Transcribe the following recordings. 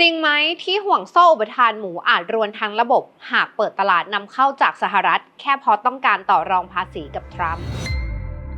จริงไหมที่ห่วงโซ่อุปทานหมูอาจรวนทั้งระบบ หากเปิดตลาดนำเข้าจากสหรัฐ แค่เพราะต้องการต่อรองภาษีกับทรัมป์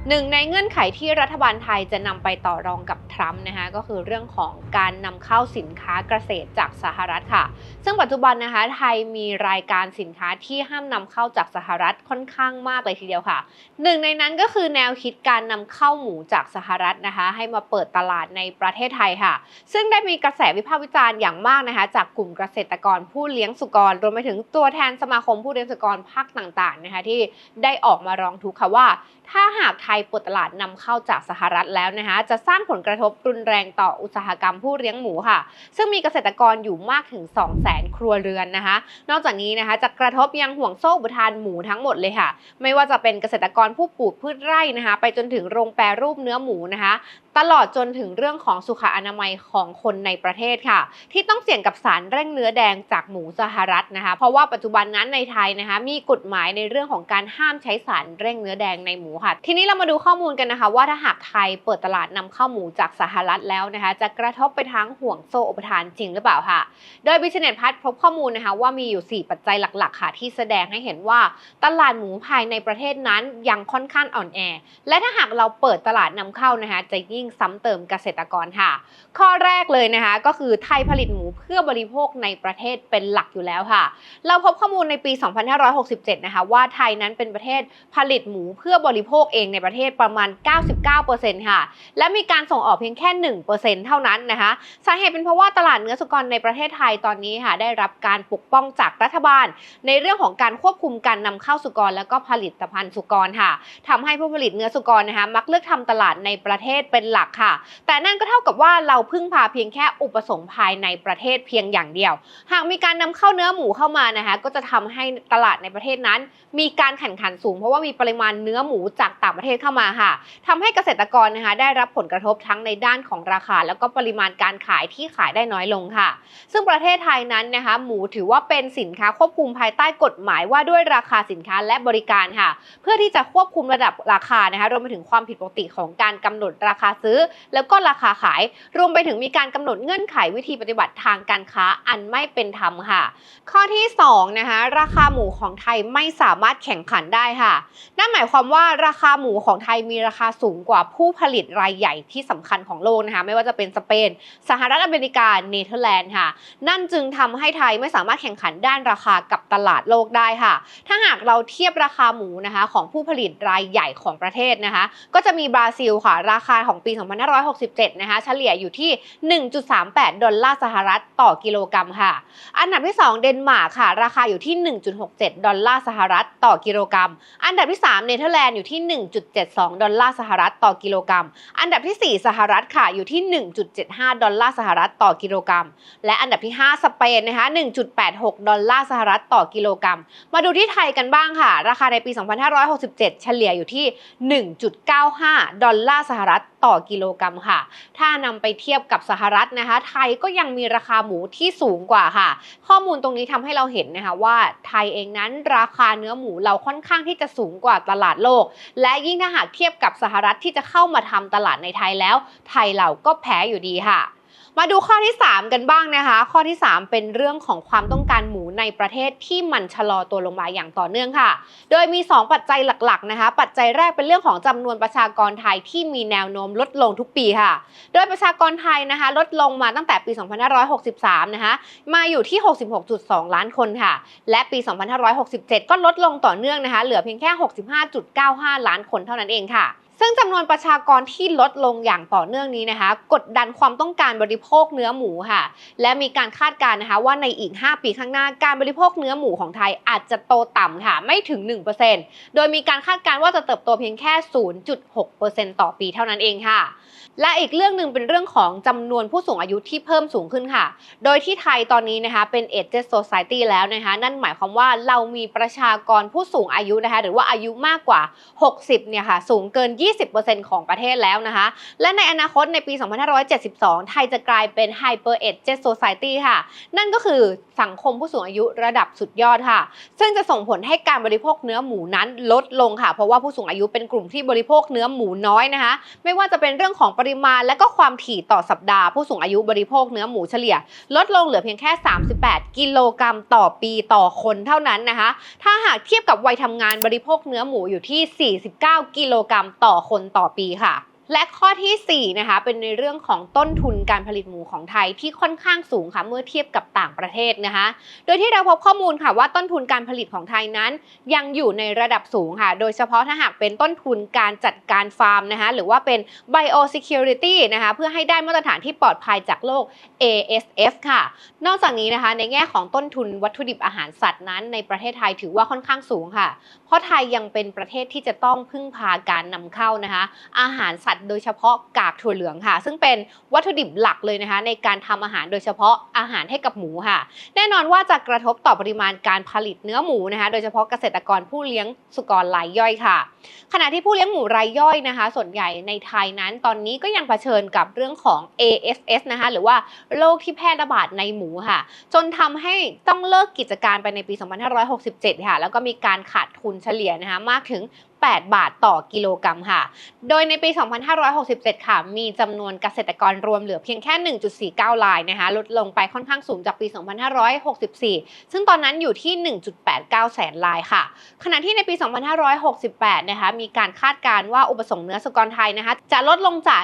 หนึ่งในเงื่อนไขที่รัฐบาลไทยจะนำไปต่อรองกับทรัมป์นะคะก็คือเรื่องของการนำเข้าสินค้าเกษตรจากสหรัฐค่ะ ซึ่งปัจจุบันนะคะไทยมีรายการสินค้าที่ห้ามนำเข้าจากสหรัฐค่อนข้างมากเลยทีเดียวค่ะ หนึ่งในนั้นก็คือแนวคิดการนำเข้าหมูจากสหรัฐนะคะ ให้มาเปิดตลาดในประเทศไทยค่ะ ซึ่งได้มีกระแสวิพากษ์วิจารณ์อย่างมากนะคะ จากกลุ่มเกษตรกรผู้เลี้ยงสุกรรวมไปถึงตัวแทนสมาคมผู้เลี้ยงสุกรภาคต่างๆนะคะที่ได้ออกมาร้องทุกข์ค่ะว่า ถ้าหากไทยปลดตลาดนำเข้าจากสหรัฐแล้วนะคะจะสร้างผลกระทบรุนแรงต่ออุตสาหกรรมผู้เลี้ยงหมูค่ะ ซึ่งมีเกษตรกรอยู่มากถึง 2 0 0 0 0 0 ครัวเรือนนะคะ นอกจากนี้นะคะจะกระทบยังห่วงโซ่อุปทานหมูทั้งหมดเลยค่ะ ไม่ว่าจะเป็นเกษตรกรผู้ปลูกพืชไร่นะคะ ไปจนถึงโรงแปรรูปเนื้อหมูนะคะตลอดจนถึงเรื่องของสุขอนามัยของคนในประเทศค่ะ ที่ต้องเสี่ยงกับสารเร่งเนื้อแดงจากหมูสหรัฐนะคะ เพราะว่าปัจจุบันนั้นในไทยนะคะ มีกฎหมายในเรื่องของการห้ามใช้สารเร่งเนื้อแดงในหมูค่ะ ทีนี้เรามาดูข้อมูลกันนะคะ ว่าถ้าหากไทยเปิดตลาดนำเข้าหมูจากสหรัฐแล้วนะคะ จะกระทบไปทั้งห่วงโซ่อุปทานจริงหรือเปล่าค่ะ โดย Business Plus พบข้อมูลนะคะว่ามีอยู่ 4 ปัจจัยหลัก ๆ ค่ะ ที่แสดงให้เห็นว่าตลาดหมูภายในประเทศนั้นยังค่อนข้างอ่อนแอ และถ้าหากเราเปิดตลาดนำเข้านะคะจะยิ่งซ้ำเติมเกษตรกรค่ะ ข้อแรกเลยนะคะก็คือไทยผลิตหมูเพื่อบริโภคในประเทศเป็นหลักอยู่แล้วค่ะ เราพบข้อมูลในปี 2567 นะคะว่าไทยนั้นเป็นประเทศผลิตหมูเพื่อบริโภคเองในประเทศประมาณ 99%ค่ะ และมีการส่งออกเพียงแค่ 1%เท่านั้นนะคะสาเหตุเป็นเพราะว่าตลาดเนื้อสุกรในประเทศไทยตอนนี้ค่ะได้รับการปกป้องจากรัฐบาล ในเรื่องของการควบคุมการนำเข้าสุกร แล้วก็ผลิตภัณฑ์สุกรค่ะทำให้ผู้ผลิตเนื้อสุกรนะคะมักเลือกทำตลาดในประเทศเป็นหลักค่ะ แต่นั่นก็เท่ากับว่าเราพึ่งพาเพียงแค่อุปสงค์ภายในประเทศเพียงอย่างเดียว หากมีการนำเข้าเนื้อหมูเข้ามานะคะก็จะทำให้ตลาดในประเทศนั้น มีการแข่งขันสูง เพราะว่ามีปริมาณเนื้อหมูจากต่างประเทศเข้ามาค่ะทำให้เกษตรกรนะคะได้รับผลกระทบทั้งในด้านของราคา แล้วก็ปริมาณการขายที่ขายได้น้อยลงค่ะ ซึ่งประเทศไทยนั้นนะคะหมูถือว่าเป็นสินค้าควบคุมภายใต้กฎหมายว่าด้วยราคาสินค้าและบริการค่ะ เพื่อที่จะควบคุมระดับราคานะคะรวมไปถึงความผิดปกติของการกำหนดราคาซื้อ แล้วก็ราคาขาย รวมไปถึงมีการกำหนดเงื่อนไขวิธีปฏิบัติทางการค้าอันไม่เป็นธรรมค่ะ ข้อที่2นะคะราคาหมูของไทยไม่สามารถแข่งขันได้ค่ะ นั่นหมายความว่าราคาหมูของไทยมีราคาสูงกว่าผู้ผลิตรายใหญ่ที่สำคัญของโลกนะคะไม่ว่าจะเป็นสเปน สหรัฐอเมริกาเนเธอร์แลนด์ค่ะ นั่นจึงทำให้ไทยไม่สามารถแข่งขันด้านราคากับตลาดโลกได้ค่ะ ถ้าหากเราเทียบราคาหมูนะคะของผู้ผลิตรายใหญ่ของประเทศนะคะ ก็จะมีบราซิลค่ะ ราคาของปีี 2567 นะคะ เฉลี่ยอยู่ที่ 1.38 ดอลลาร์สหรัฐต่อกิโลกรัมค่ะ อันดับที่ 2 เดนมาร์กค่ะ ราคาอยู่ที่ 1.67 ดอลลาร์สหรัฐต่อกิโลกรัม อันดับที่ 3 เนเธอร์แลนด์อยู่ที่ 1.72 ดอลลาร์สหรัฐต่อกิโลกรัม อันดับที่ 4 สหรัฐค่ะ อยู่ที่ 1.75 ดอลลาร์สหรัฐต่อกิโลกรัม และอันดับที่ 5 สเปนนะคะ 1.86 ดอลลาร์สหรัฐต่อกิโลกรัม มาดูที่ไทยกันบ้างค่ะ ราคาในปี 2567 เฉลี่ยอยู่ที่ 1.95 ดอลลาร์สหรัฐ ต่อกิโลกรัมค่ะ ถ้านำไปเทียบกับสหรัฐนะคะ ไทยก็ยังมีราคาหมูที่สูงกว่าค่ะ ข้อมูลตรงนี้ทำให้เราเห็นนะคะว่าไทยเองนั้นราคาเนื้อหมูเราค่อนข้างที่จะสูงกว่าตลาดโลก และยิ่งถ้าหากเทียบกับสหรัฐที่จะเข้ามาทำตลาดในไทยแล้ว ไทยเราก็แพ้อยู่ดีค่ะ มาดูข้อที่ 3 กันบ้างนะคะ ข้อที่ 3 เป็นเรื่องของความต้องการหมูในประเทศที่มันชะลอตัวลงมาอย่างต่อเนื่องค่ะ โดยมี 2 ปัจจัยหลักๆนะคะ ปัจจัยแรกเป็นเรื่องของจำนวนประชากรไทยที่มีแนวโน้มลดลงทุกปีค่ะ โดยประชากรไทยนะคะ ลดลงมาตั้งแต่ปี 2563 นะคะ มาอยู่ที่ 66.2 ล้านคนค่ะ และปี 2567 ก็ลดลงต่อเนื่องนะคะ เหลือเพียงแค่ 65.95 ล้านคนเท่านั้นเองค่ะ ซึ่งจำนวนประชากรที่ลดลงอย่างต่อเนื่องนี้นะคะ กดดันความต้องการบริโภคเนื้อหมูค่ะ และมีการคาดการณ์นะคะว่าในอีก 5 ปีข้างหน้าการบริโภคเนื้อหมูของไทยอาจจะโตต่ำค่ะไม่ถึง 1%โดยมีการคาดการณ์ว่าจะเติบโตเพียงแค่ 0.6%ต่อปีเท่านั้นเองค่ะ และอีกเรื่องหนึ่งเป็นเรื่องของจำนวนผู้สูงอายุที่เพิ่มสูงขึ้นค่ะ โดยที่ไทยตอนนี้นะคะเป็น Aged Society แล้วนะคะนั่นหมายความว่าเรามีประชากรผู้สูงอายุนะคะหรือว่าอายุมากกว่า 60เนี่ยค่ะสูงเกิน 20 20%ของประเทศแล้วนะคะ และในอนาคตในปี 2572 ไทยจะกลายเป็น Hyper Age Society ค่ะ นั่นก็คือสังคมผู้สูงอายุระดับสุดยอดค่ะ ซึ่งจะส่งผลให้การบริโภคเนื้อหมูนั้นลดลงค่ะ เพราะว่าผู้สูงอายุเป็นกลุ่มที่บริโภคเนื้อหมูน้อยนะคะ ไม่ว่าจะเป็นเรื่องของปริมาณและก็ความถี่ต่อสัปดาห์ ผู้สูงอายุบริโภคเนื้อหมูเฉลี่ย ลดลงเหลือเพียงแค่ 38 กิโลกรัมต่อปีต่อคนเท่านั้นนะคะ ถ้าหากเทียบกับวัยทำงานบริโภคเนื้อหมูอยู่ที่ 49 กิโลกรัมต่อคนต่อปีค่ะ และข้อทีสี่ 4 นะคะ เป็นในเรื่องของต้นทุนการผลิตหมูของไทยที่ค่อนข้างสูงค่ะเมื่อเทียบกับต่างประเทศนะคะ โดยที่เราพบข้อมูลค่ะว่าต้นทุนการผลิตของไทยนั้น ยังอยู่ในระดับสูงค่ะ โดยเฉพาะถ้าหากเป็นต้นทุนการจัดการฟาร์มนะคะ หรือว่าเป็น biosecurity นะคะ เพื่อให้ได้มาตรฐานที่ปลอดภัยจากโลก ASF ค่ะ นอกจากนี้นะคะ ในแง่ของต้นทุนวัตถุดิบอาหารสัตว์นั้น ในประเทศไทยถือว่าค่อนข้างสูงค่ะ เพราะไทยยังเป็นประเทศที่จะต้องพึ่งพาการนำเข้านะคะ อาหารสัตว์โดยเฉพาะกากถั่วเหลืองค่ะ ซึ่งเป็นวัตถุดิบหลักเลยนะคะ ในการทำอาหารโดยเฉพาะอาหารให้กับหมูค่ะ แน่นอนว่าจะกระทบต่อปริมาณการผลิตเนื้อหมูนะคะ โดยเฉพาะเกษตรกรผู้เลี้ยงสุกรรายย่อยค่ะ ขณะที่ผู้เลี้ยงหมูรายย่อยนะคะ ส่วนใหญ่ในไทยนั้น ตอนนี้ก็ยังเผชิญกับเรื่องของ ASS นะคะ หรือว่าโรคที่แพร่ระบาดในหมูค่ะ จนทำให้ต้องเลิกกิจการไปในปี 2567 ค่ะ แล้วก็มีการขาดทุนเฉลี่ยนะคะมากถึง 8 บาทต่อกิโลกรัมค่ะ โดยในปี 2567 ค่ะ มีจำนวนเกษตรกรรวมเหลือเพียงแค่ 1.49รายนะคะ ลดลงไปค่อนข้างสูงจากปี 2564 ซึ่งตอนนั้นอยู่ที่ 1.89 แสนรายค่ะ ขณะที่ในปี 2568 นะคะ มีการคาดการณ์ว่าอุปสงค์เนื้อสุกรไทยนะคะ จะลดลงจาก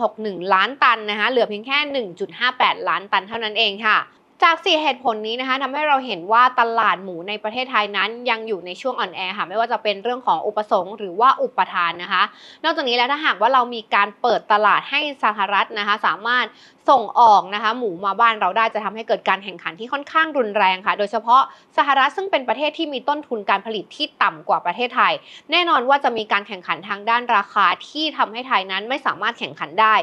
1.61 ล้านตันนะคะ เหลือเพียงแค่ 1.58 ล้านตันเท่านั้นเองค่ะ จาก 4 เหตุผลนี้นะคะทำให้เราเห็นว่าตลาดหมูในประเทศไทยนั้นยังอยู่ในช่วงอ่อนแอค่ะไม่ว่าจะเป็นเรื่องของอุปสงค์หรือว่าอุปทานนะคะ นอกจากนี้แล้วถ้าหากว่าเรามีการเปิดตลาดให้สหรัฐนะคะ สามารถ ส่งออกนะคะหมูมาบ้านเราได้จะทำให้เกิดการแข่งขันที่ค่อนข้างรุนแรงค่ะ โดยเฉพาะสหรัฐซึ่งเป็นประเทศที่มีต้นทุนการผลิตที่ต่ำกว่าประเทศไทย แน่นอนว่าจะมีการแข่งขันทางด้านราคาที่ทำให้ไทยนั้นไม่สามารถแข่งขันได้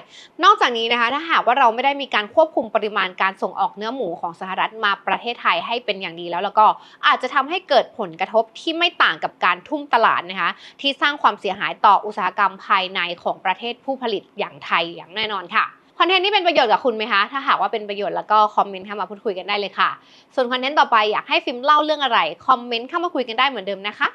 นอกจากนี้นะคะถ้าหากว่าเราไม่ได้มีการควบคุมปริมาณการส่งออกเนื้อหมูของสหรัฐมาประเทศไทยให้เป็นอย่างดีแล้วแล้วก็อาจจะทำให้เกิดผลกระทบที่ไม่ต่างกับการทุ่มตลาดนะคะที่สร้างความเสียหายต่ออุตสาหกรรมภายในของประเทศผู้ผลิตอย่างไทยอย่างแน่นอนค่ะ คอนเทนต์นี้เป็นประโยชน์กับคุณไหมคะ ถ้าหากว่าเป็นประโยชน์แล้วก็คอมเมนต์เข้ามาพูดคุยกันได้เลยค่ะ ส่วนคอนเทนต์ต่อไปอยากให้ฟิล์มเล่าเรื่องอะไร คอมเมนต์เข้ามาคุยกันได้เหมือนเดิมนะคะ